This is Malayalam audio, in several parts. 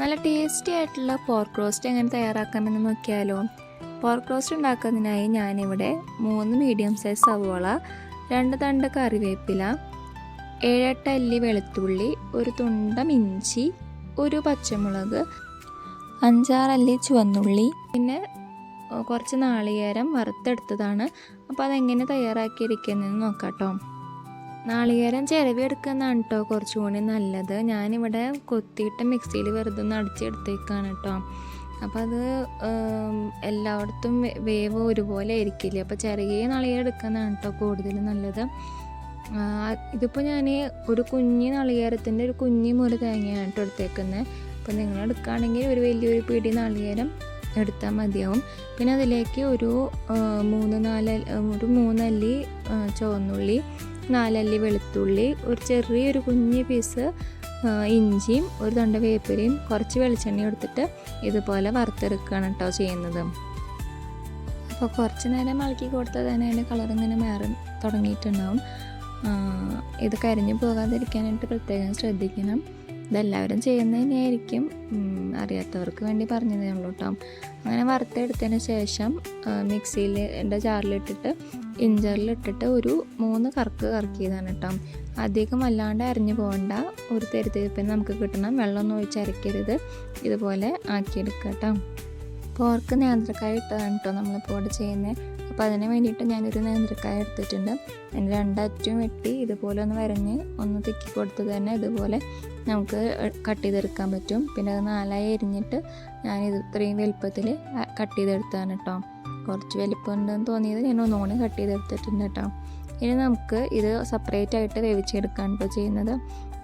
നല്ല ടേസ്റ്റി ആയിട്ടുള്ള പോർക്ക് റോസ്റ്റ് എങ്ങനെ തയ്യാറാക്കാമെന്ന് നോക്കിയാലോ. പോർക്ക് റോസ്റ്റ് ഉണ്ടാക്കുന്നതിനായി ഞാനിവിടെ മൂന്ന് മീഡിയം സൈസ് സവോള രണ്ട് തണ്ട് കറിവേപ്പില ഏഴെട്ട് അല്ലി വെളുത്തുള്ളി ഒരു തുണ്ടം ഇഞ്ചി ഒരു പച്ചമുളക് അഞ്ചാറല്ലി ചുവന്നുള്ളി പിന്നെ കുറച്ച് നാളികേരം വറുത്തെടുത്തതാണ്. അപ്പോൾ അതെങ്ങനെ തയ്യാറാക്കിയിരിക്കുന്നതെന്ന് നോക്കാം കേട്ടോ നാളികേരം ചിരവിയെടുക്കുന്നതാണ് കേട്ടോ കുറച്ചുകൂടി നല്ലത്. ഞാനിവിടെ കൊത്തിയിട്ട് മിക്സിയിൽ വെറുതെ ഒന്ന് അടിച്ചെടുത്തേക്കാണ് കേട്ടോ അപ്പോൾ അത് എല്ലായിടത്തും വേവ് ഒരുപോലെ ആയിരിക്കില്ല? അപ്പോൾ ചെറിയ നാളികേരം എടുക്കുന്നതാണ് കേട്ടോ കൂടുതലും നല്ലത്. ഇതിപ്പോൾ ഞാൻ ഒരു കുഞ്ഞ് നാളികേരത്തിന്റെ ഒരു കുഞ്ഞ് മുറി തേങ്ങയാണ് കേട്ടോ എടുത്തേക്കുന്നത് അപ്പോൾ നിങ്ങൾ എടുക്കുകയാണെങ്കിൽ ഒരു വലിയൊരു പിടി നാളികേരം എടുത്താൽ മതിയാവും. പിന്നെ അതിലേക്ക് ഒരു മൂന്ന് നാല് ഒരു മൂന്നല്ലി ചുവന്നുള്ളി നാലല്ലി വെളുത്തുള്ളി ഒരു ചെറിയൊരു കുഞ്ഞ് പീസ് ഇഞ്ചിയും ഒരു തണ്ട വേപ്പരയും കുറച്ച് വെളിച്ചെണ്ണ എടുത്തിട്ട് ഇതുപോലെ വറുത്തെടുക്കുകയാണ് കേട്ടോ ചെയ്യുന്നത്. അപ്പോൾ കുറച്ച് നേരം ഇളക്കി കൊടുത്താൽ തന്നെ അതിന്റെ കളർ ഇങ്ങനെ മാറി തുടങ്ങിയിട്ടുണ്ടാവും. ഇത് കരിഞ്ഞു പോകാതിരിക്കാനായിട്ട് പ്രത്യേകം ശ്രദ്ധിക്കണം. ഇതെല്ലാവരും ചെയ്യുന്നത് തന്നെയായിരിക്കും അറിയാത്തവർക്ക് വേണ്ടി പറഞ്ഞതേ ഉള്ളൂ കേട്ടോ. അങ്ങനെ വറുത്തെടുത്തതിന് ശേഷം മിക്സിയിൽ എന്റെ ജാറിലിട്ടിട്ട് ഇഞ്ചറിലിട്ടിട്ട് ഒരു മൂന്ന് കറക്ക് കറക്കിയതാണ് കേട്ടോ. അധികം അല്ലാണ്ട് അരിഞ്ഞു പോകണ്ട ഒരു തെരുത്തിരിപ്പിന് നമുക്ക് കിട്ടണം. വെള്ളമൊന്നും ഒഴിച്ച് അരയ്ക്കരുത്. ഇതുപോലെ ആക്കിയെടുക്കുക കേട്ടോ. പോർക്ക് നേന്ത്രക്കായ ഇട്ടതാണ് കേട്ടോ നമ്മളിപ്പോൾ ഇവിടെ ചെയ്യുന്നത്. അപ്പോൾ അതിന് വേണ്ടിയിട്ട് ഞാനൊരു നേന്ത്രക്കായ എടുത്തിട്ടുണ്ട്. അതിന് രണ്ടറ്റും വെട്ടി ഇതുപോലെ ഒന്ന് വരഞ്ഞ് ഒന്ന് തിക്കി കൊടുത്ത് തന്നെ ഇതുപോലെ നമുക്ക് കട്ട് ചെയ്തെടുക്കാൻ പറ്റും. പിന്നെ അത് നാലായി എരിഞ്ഞിട്ട് ഞാൻ ഇത് ഇത്രയും വലുപ്പത്തിൽ കട്ട് ചെയ്തെടുത്താണ് കേട്ടോ കുറച്ച് വലിപ്പം ഉണ്ടെന്ന് തോന്നിയത് ഞാൻ ഒന്നുകൂടി കട്ട് ചെയ്തെടുത്തിട്ടുണ്ട് കേട്ടോ ഇനി നമുക്ക് ഇത് സെപ്പറേറ്റ് ആയിട്ട് വേവിച്ചെടുക്കാൻ ഇപ്പോൾ ചെയ്യുന്നത്.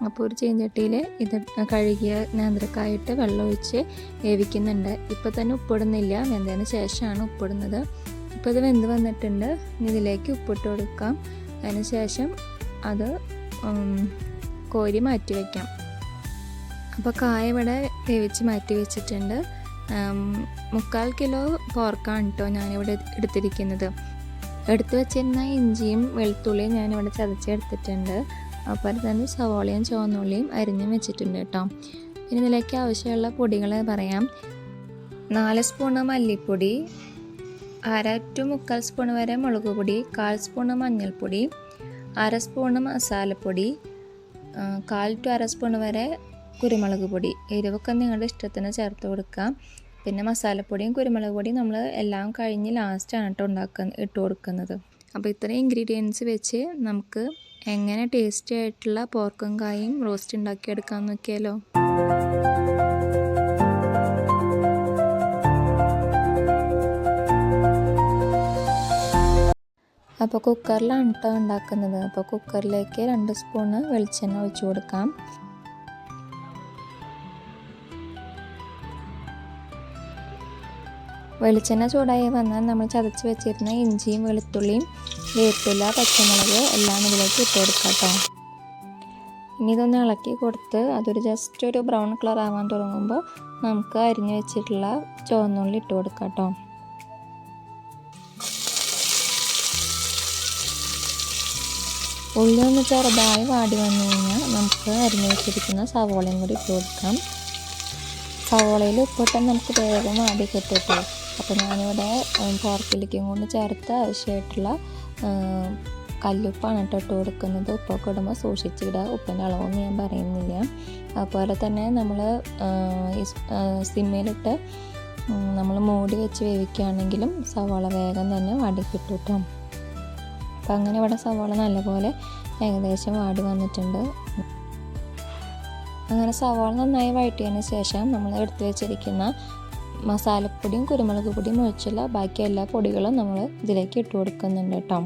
അപ്പോൾ ഒരു ചീഞ്ചട്ടിയിൽ ഇത് കഴുകിയ നേന്ത്രക്കായിട്ട് വെള്ളം ഒഴിച്ച് വേവിക്കുന്നുണ്ട്. ഇപ്പോൾ തന്നെ ഉപ്പിടുന്നില്ല. വെന്തതിന് ശേഷമാണ് ഉപ്പിടുന്നത്. ഇപ്പോൾ ഇത് വെന്ത് വന്നിട്ടുണ്ട്. ഇതിലേക്ക് ഉപ്പിട്ട് കൊടുക്കാം. അതിന് ശേഷം അത് കോരി മാറ്റി വയ്ക്കാം അപ്പോൾ കായ ഇവിടെ വേവിച്ച് മാറ്റി വെച്ചിട്ടുണ്ട്. മുക്കാൽ കിലോ പോർക്കാണ് കേട്ടോ ഞാനിവിടെ എടുത്തിരിക്കുന്നത്. എടുത്തു വെച്ചിരുന്ന ഇഞ്ചിയും വെളുത്തുള്ളിയും ഞാനിവിടെ ചതച്ചെടുത്തിട്ടുണ്ട് അപ്പോൾ തന്നെ സവോളയും ചുവന്നുള്ളിയും അരിഞ്ഞും വെച്ചിട്ടുണ്ട് കേട്ടോ പിന്നെ ഇതിലേക്ക് ആവശ്യമുള്ള പൊടികൾ പറയാം. നാല് സ്പൂണ് മല്ലിപ്പൊടി അര ടു മുക്കാൽ സ്പൂൺ വരെ മുളക് പൊടി കാൽ സ്പൂണ് മഞ്ഞൾപ്പൊടി അര സ്പൂണ് മസാലപ്പൊടി കാൽ ടു അര സ്പൂൺ വരെ കുരുമുളക് പൊടി എരിവൊക്കെ നിങ്ങളുടെ ഇഷ്ടത്തിന് ചേർത്ത് കൊടുക്കാം പിന്നെ മസാലപ്പൊടിയും കുരുമുളക് പൊടിയും നമ്മൾ എല്ലാം കഴിഞ്ഞ് ലാസ്റ്റാണ് കേട്ടോ ഉണ്ടാക്കുന്ന ഇട്ട് കൊടുക്കുന്നത്. അപ്പോൾ ഇത്രയും ഇൻഗ്രീഡിയൻസ് വെച്ച് നമുക്ക് എങ്ങനെ ടേസ്റ്റി ആയിട്ടുള്ള പോർക്കും കായും റോസ്റ്റ് ഉണ്ടാക്കിയെടുക്കാൻ നോക്കിയാലോ? അപ്പോൾ കുക്കറിലാണ് കേട്ടോ ഉണ്ടാക്കുന്നത്. അപ്പോൾ കുക്കറിലേക്ക് രണ്ട് സ്പൂണ് വെളിച്ചെണ്ണ ഒഴിച്ചു കൊടുക്കാം. വെളിച്ചെണ്ണ ചൂടായി വന്നാൽ നമ്മൾ ചതച്ച് വെച്ചിരുന്ന ഇഞ്ചിയും വെളുത്തുള്ളിയും വേപ്പില പച്ചമുളക് എല്ലാം ഇതിലേക്ക് ഇട്ട് കൊടുക്കാം കേട്ടോ. ഇനി ഇതൊന്ന് ഇളക്കി കൊടുത്ത് അതൊരു ജസ്റ്റ് ഒരു ബ്രൗൺ കളർ ആവാൻ തുടങ്ങുമ്പോൾ നമുക്ക് അരിഞ്ഞു വെച്ചിട്ടുള്ള ചുവന്നുള്ളി ഇട്ട് കൊടുക്കാം കേട്ടോ. ഉള്ളി ഒന്ന് ചെറുതായി വാടി വന്നു കഴിഞ്ഞാൽ നമുക്ക് അരിഞ്ഞു വെച്ചിരിക്കുന്ന സവോളയും കൂടി ഇട്ട് കൊടുക്കാം. സവോളയിൽ ഉപ്പിട്ടാൽ നമുക്ക് വേഗം വാടി കിട്ടും അപ്പോൾ ഞാനിവിടെ പോർക്കിലേക്കും കൊണ്ട് ചേർത്ത് ആവശ്യമായിട്ടുള്ള കല്ലുപ്പാണ് കേട്ടോ ഇട്ട് കൊടുക്കുന്നത്. ഉപ്പൊക്കെ ഇടുമ്പോൾ സൂക്ഷിച്ചിടുക ഉപ്പിന്റെ അളവൊന്നും ഞാൻ പറയുന്നില്ല. അതുപോലെ തന്നെ നമ്മൾ സിമ്മയിലിട്ട് നമ്മൾ മൂടി വെച്ച് വേവിക്കുകയാണെങ്കിലും സവാള വേഗം തന്നെ വാടി കേട്ടോ. അപ്പം അങ്ങനെ ഇവിടെ സവാള നല്ലപോലെ ഏകദേശം വാടി വന്നിട്ടുണ്ട്. അങ്ങനെ സവാള നന്നായി വഴറ്റിയതിന് ശേഷം നമ്മൾ എടുത്തു വെച്ചിരിക്കുന്ന മസാലപ്പൊടിയും കുരുമുളക് പൊടിയും ഒഴിച്ചുള്ള ബാക്കി എല്ലാ പൊടികളും നമ്മൾ ഇതിലേക്ക് ഇട്ട് കൊടുക്കുന്നുണ്ട് കേട്ടോ.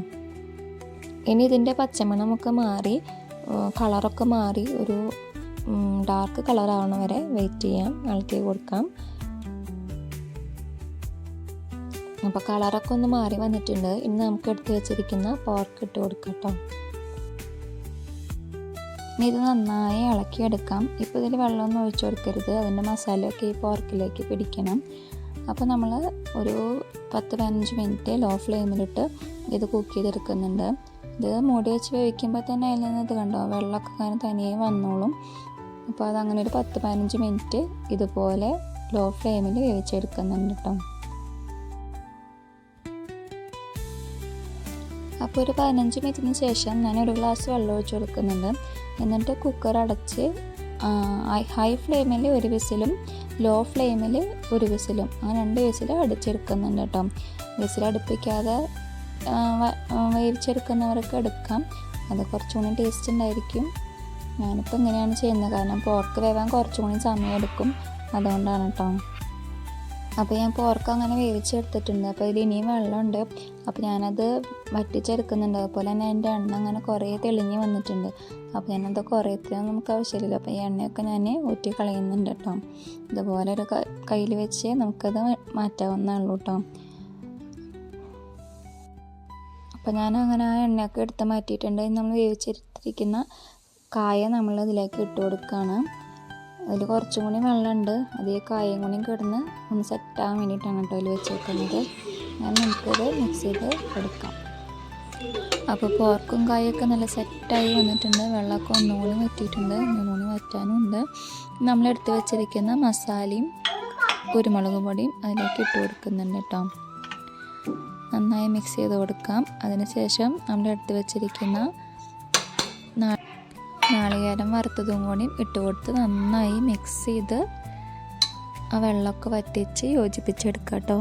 ഇനി ഇതിന്റെ പച്ചമണമൊക്കെ മാറി കളറൊക്കെ മാറി ഒരു ഡാർക്ക് കളറാവണ വരെ വെയിറ്റ് ചെയ്യാം. ഇളക്കി കൊടുക്കാം. അപ്പോൾ കളറൊക്കെ ഒന്ന് മാറി വന്നിട്ടുണ്ട്. ഇനി നമുക്ക് എടുത്ത് വെച്ചിരിക്കുന്ന പോർക്ക് ഇട്ട് കൊടുക്കാം കേട്ടോ. ഇനി ഇത് നന്നായി ഇളക്കിയെടുക്കാം. ഇപ്പോൾ ഇതിൽ വെള്ളമൊന്നും ഒഴിച്ചു കൊടുക്കരുത്. അതിന്റെ മസാലയൊക്കെ ഈ പോർക്കിലേക്ക് പിടിക്കണം. അപ്പോൾ നമ്മൾ ഒരു പത്ത് പതിനഞ്ച് മിനിറ്റ് ലോ ഫ്ലെയിമിലിട്ട് ഇത് കുക്ക് ചെയ്തെടുക്കുന്നുണ്ട്. ഇത് മൂടി വെച്ച് വേവിക്കുമ്പോൾ തന്നെ അതിൽ നിന്ന് ഇത് കണ്ടോ? വെള്ളമൊക്കെ അങ്ങനെ തനിയെ വന്നോളും. അപ്പോൾ അതങ്ങനെ ഒരു പത്ത് പതിനഞ്ച് മിനിറ്റ് ഇതുപോലെ ലോ ഫ്ലെയിമിൽ വേവിച്ചെടുക്കുന്നുണ്ട് കേട്ടോ അപ്പോൾ ഒരു പതിനഞ്ച് മിനിറ്റിന് ശേഷം ഞാൻ ഒരു ഗ്ലാസ് വെള്ളം ഒഴിച്ച് കൊടുക്കുന്നുണ്ട്. എന്നിട്ട് കുക്കർ അടച്ച് ഹൈ ഫ്ലെയിമിൽ ഒരു വിസിലും ലോ ഫ്ലെയിമിൽ ഒരു വിസിലും അങ്ങനെ രണ്ട് വിസിൽ അടിച്ചെടുക്കുന്നുണ്ട് കേട്ടോ. വിസിൽ അടുപ്പിക്കാതെ വേവിച്ചെടുക്കുന്നവർക്ക് എടുക്കാം. അത് കുറച്ചുകൂടി ടേസ്റ്റ് ഉണ്ടായിരിക്കും. ഞാനിപ്പോൾ ഇങ്ങനെയാണ് ചെയ്യുന്നത്. കാരണം പോർക്ക് വേവാൻ കുറച്ചുകൂടി സമയം എടുക്കും അതുകൊണ്ടാണ് കേട്ടോ. അപ്പോൾ ഞാൻ പോർക്ക് അങ്ങനെ വേവിച്ചെടുത്തിട്ടുണ്ട്. അപ്പോൾ ഇതിൽ ഇനിയും വെള്ളമുണ്ട്. അപ്പോൾ ഞാനത് വറ്റിച്ചെടുക്കുന്നുണ്ട്. അതുപോലെ തന്നെ എന്റെ എണ്ണ അങ്ങനെ കുറേ തെളിഞ്ഞ് വന്നിട്ടുണ്ട്. അപ്പോൾ ഞാനത് കുറേത്തിനും നമുക്ക് ആവശ്യമില്ല അപ്പോൾ ഈ എണ്ണയൊക്കെ ഞാൻ ഊറ്റി കളയുന്നുണ്ട് കേട്ടോ. ഇതുപോലെ ഒരു കയ്യിൽ വെച്ച് നമുക്കത് മാറ്റാവുന്നതാണ് കേട്ടോ. അപ്പോൾ ഞാൻ അങ്ങനെ ആ എണ്ണയൊക്കെ എടുത്ത് മാറ്റിയിട്ടുണ്ട്. നമ്മൾ വേവിച്ചെടുത്തിരിക്കുന്ന കായ നമ്മൾ ഇതിലേക്ക് ഇട്ട് കൊടുക്കുകയാണ്. അതിൽ കുറച്ചും കൂടി വെള്ളമുണ്ട്. അത് ഈ കായയും കൂടി കിടന്ന് ഒന്ന് സെറ്റാകാൻ വേണ്ടിയിട്ടാണ് കേട്ടോ അതിൽ വെച്ചേക്കുന്നത്. ഞാൻ നമുക്കത് മിക്സ് ചെയ്ത് എടുക്കാം. അപ്പോൾ പോർക്കും കായൊക്കെ നല്ല സെറ്റായി വന്നിട്ടുണ്ട്. വെള്ളമൊക്കെ ഒന്നുകൂടി വറ്റിയിട്ടുണ്ട്. ഒന്നുകൂടി വറ്റാനും ഉണ്ട്. നമ്മളെടുത്ത് വെച്ചിരിക്കുന്ന മസാലയും കുരുമുളക് പൊടിയും അതിലേക്ക് ഇട്ട് കൊടുക്കുന്നുണ്ട് കേട്ടോ. നന്നായി മിക്സ് ചെയ്ത് കൊടുക്കാം. അതിനുശേഷം നമ്മൾ എടുത്ത് വെച്ചിരിക്കുന്ന നാളികേരം വറുത്തതും കൂടി ഇട്ട് കൊടുത്ത് നന്നായി മിക്സ് ചെയ്ത് ആ വെള്ളമൊക്കെ വറ്റിച്ച് യോജിപ്പിച്ചെടുക്കാം കേട്ടോ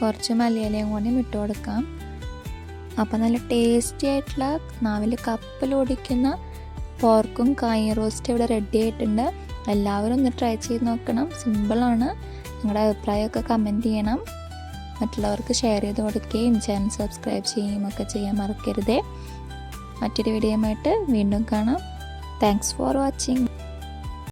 കുറച്ച് മല്ലിയിലയും കൂടി ഇട്ട് കൊടുക്കാം. അപ്പം നല്ല ടേസ്റ്റി ആയിട്ടുള്ള നാവിൽ കപ്പലൊടിക്കുന്ന പോർക്കും കായ റോസ്റ്റ് ഇവിടെ റെഡി ആയിട്ടുണ്ട്. എല്ലാവരും ഒന്ന് ട്രൈ ചെയ്ത് നോക്കണം. സിമ്പിളാണ് നിങ്ങളുടെ അഭിപ്രായമൊക്കെ കമന്റ് ചെയ്യണം. മറ്റുള്ളവർക്ക് ഷെയർ ചെയ്ത് കൊടുക്കുകയും ചാനൽ സബ്സ്ക്രൈബ് ചെയ്യുകയും ഒക്കെ ചെയ്യാൻ മറക്കരുതേ. മറ്റൊരു വീഡിയോയുമായിട്ട് വീണ്ടും കാണാം. Thanks for watching